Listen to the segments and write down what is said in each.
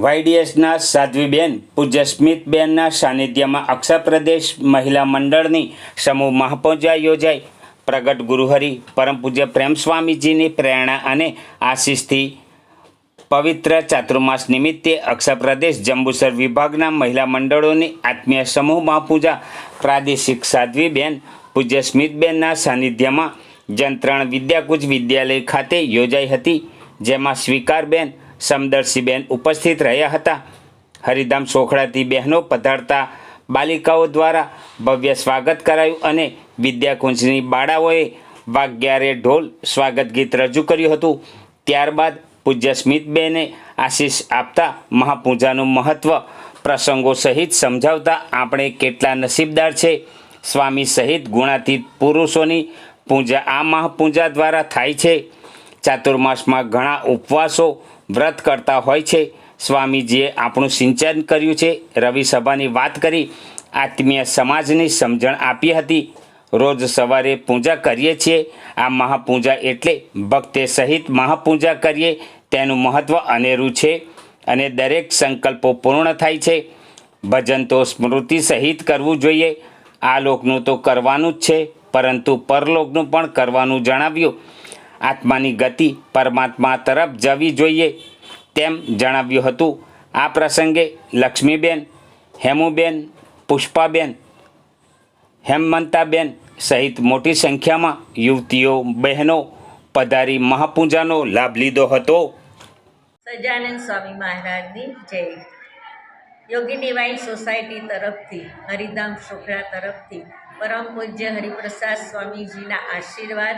વાયડીએસના સાધ્વીબેન, પૂજ્ય સ્મિતબેનના સાનિધ્યમાં અક્ષરપ્રદેશ મહિલા મંડળની સમૂહ મહાપૂજા યોજાઈ. પ્રગટ ગુરુહરિ, પરમ પૂજ્ય પ્રેમ સ્વામીજીની પ્રેરણા અને આશીષથી પવિત્ર ચાતુર્માસ નિમિત્તે અક્ષરપ્રદેશ જંબુસર વિભાગના મહિલા મંડળોની આત્મીય સમૂહ મહાપૂજા પ્રાદેશિક સાધ્વીબેન, પૂજ્ય સ્મિતબેનના સાનિધ્યમાં જંત્રણ વિદ્યાકુંજ વિદ્યાલય ખાતે યોજાઈ હતી, જેમાં સ્વીકારબેન સમદર્શીબેન ઉપસ્થિત રહ્યા હતા. હરિધામ સોખડાથી બહેનો પધારતા બાલિકાઓ દ્વારા ભવ્ય સ્વાગત કરાયું અને વિદ્યાકુંજની બાળાઓએ વાગ્યારે ઢોલ સ્વાગત ગીત રજૂ કર્યું હતું. ત્યારબાદ પૂજ્ય સ્મિતબેને આશીષ આપતા મહાપૂજાનું મહત્ત્વ પ્રસંગો સહિત સમજાવતા આપણે કેટલા નસીબદાર છે. સ્વામી સહિત ગુણાતીત પુરુષોની પૂજા આ મહાપૂજા દ્વારા થાય છે. ચાતુર્માસમાં ઘણા ઉપવાસો વ્રત કરતા હોય છે. સ્વામીજીએ આપણું સિંચન કર્યું છે. રવિ સભાની વાત કરી. આત્મીય સમાજની સમજણ આપી હતી. રોજ સવારે પૂજા કરીએ છીએ. આ મહાપૂજા એટલે ભક્તે સહિત મહાપૂજા કરીએ. તેનું મહત્ત્વ અનેરું છે અને દરેક સંકલ્પો પૂર્ણ થાય છે. ભજન તો સ્મૃતિ સહિત કરવું જોઈએ. આ લોકનું તો કરવાનું જ છે. પરંતુ પરલોકનું પણ કરવાનું જણાવ્યું. આત્માની ગતિ પરમાત્મા તરફ જવી જોઈએ તેમ જણાવ્યું હતું. આ પ્રસંગે લક્ષ્મીબેન, હેમુબેન, પુષ્પાબેન હેમંતાબેન સહિત મોટી સંખ્યામાં યુવતીઓ, બહેનો પધારી મહાપૂજાનો લાભ લીધો હતો. સજાનંદ સ્વામી મહારાજની જય. યોગી ડિવાઇન સોસાયટી તરફથી, હરિધામ છોકરા તરફથી, પરમ પૂજ્ય હરિપ્રસાદ સ્વામીજીના આશીર્વાદ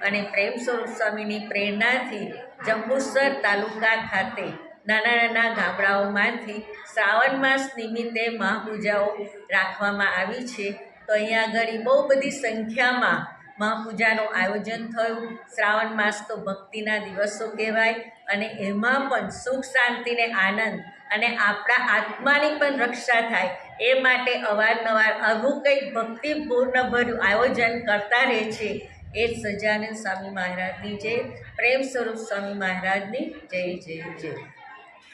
અને પ્રેમ સ્વરૂપ સ્વામીની પ્રેરણાથી જંબુસર તાલુકા ખાતે નાના નાના ગામડાઓમાંથી શ્રાવણ માસ નિમિત્તે મહાપૂજાઓ રાખવામાં આવી છે. તો અહીંયા આગળ બહુ બધી સંખ્યામાં મહાપૂજાનું આયોજન થયું. શ્રાવણ માસ તો ભક્તિના દિવસો કહેવાય અને એમાં પણ સુખ શાંતિને આનંદ અને આપણા આત્માની પણ રક્ષા થાય એ માટે અવારનવાર આવું કંઈક ભક્તિપૂર્ણ ભર્યું આયોજન કરતા રહે છે. એ સજાનંદ સ્વામી મહારાજની જય. પ્રેમ સ્વરૂપ સ્વામી મહારાજની જય જય જય.